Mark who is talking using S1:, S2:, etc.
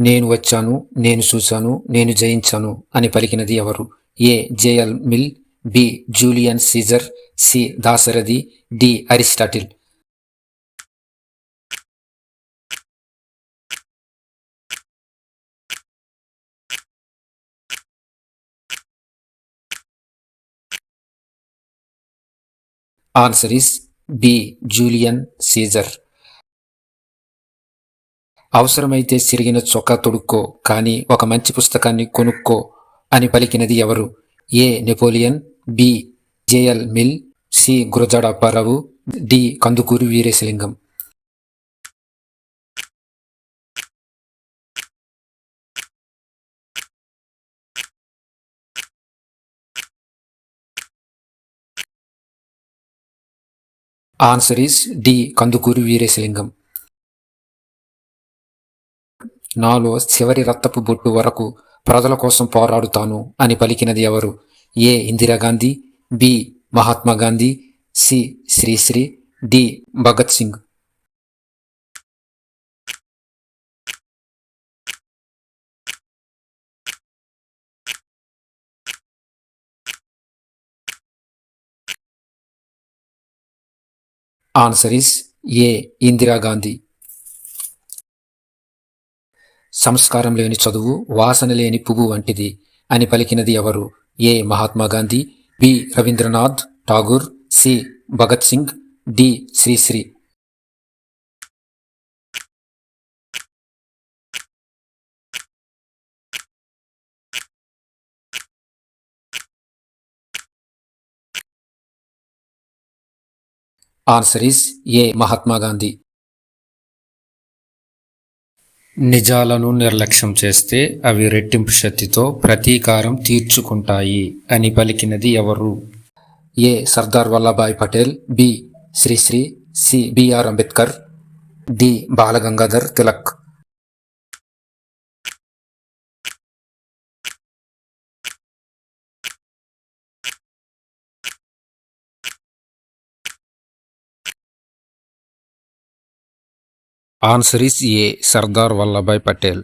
S1: నేను వచ్చాను నేను చూశాను నేను జయించాను అని పలికినది ఎవరు? A. JL Mill B. Julian Caesar C. Dasarathi D. Aristotle. Answer is B Julian Caesar అవసరమైతే సిరిగిన చొక్కా తొడుక్కో కానీ ఒక మంచి పుస్తకాన్ని కొనుక్కో అని పలికినది ఎవరు? A. Napoleon B. JL Mill C. Gurajada Apparao D. Kandukuri Veeresalingam. Answer is D Kandukuri Veeresalingam. నాలో చివరి రక్తపు బొట్టు వరకు ప్రజల కోసం పోరాడుతాను అని పలికినది ఎవరు? A. Indira Gandhi B. Mahatma Gandhi C. Sri Sri D. Bhagat Singh. Answer is A Indira Gandhi సంస్కారం లేని చదువు వాసన లేని పువ్వు వంటిది అని పలికినది ఎవరు? A Mahatma Gandhi B Rabindranath Tagore C Bhagat Singh D Sri Sri. Answer is A Mahatma Gandhi నిజాలను నిర్లక్ష్యం చేస్తే అవి రెట్టింపు శక్తితో ప్రతీకారం తీర్చుకుంటాయి అని పలికినది ఎవరు? A. Sardar Vallabhbhai Patel B. Sri Sri C. B R Ambedkar D. Bal Gangadhar Tilak. Answer is A Sardar Vallabhbhai Patel.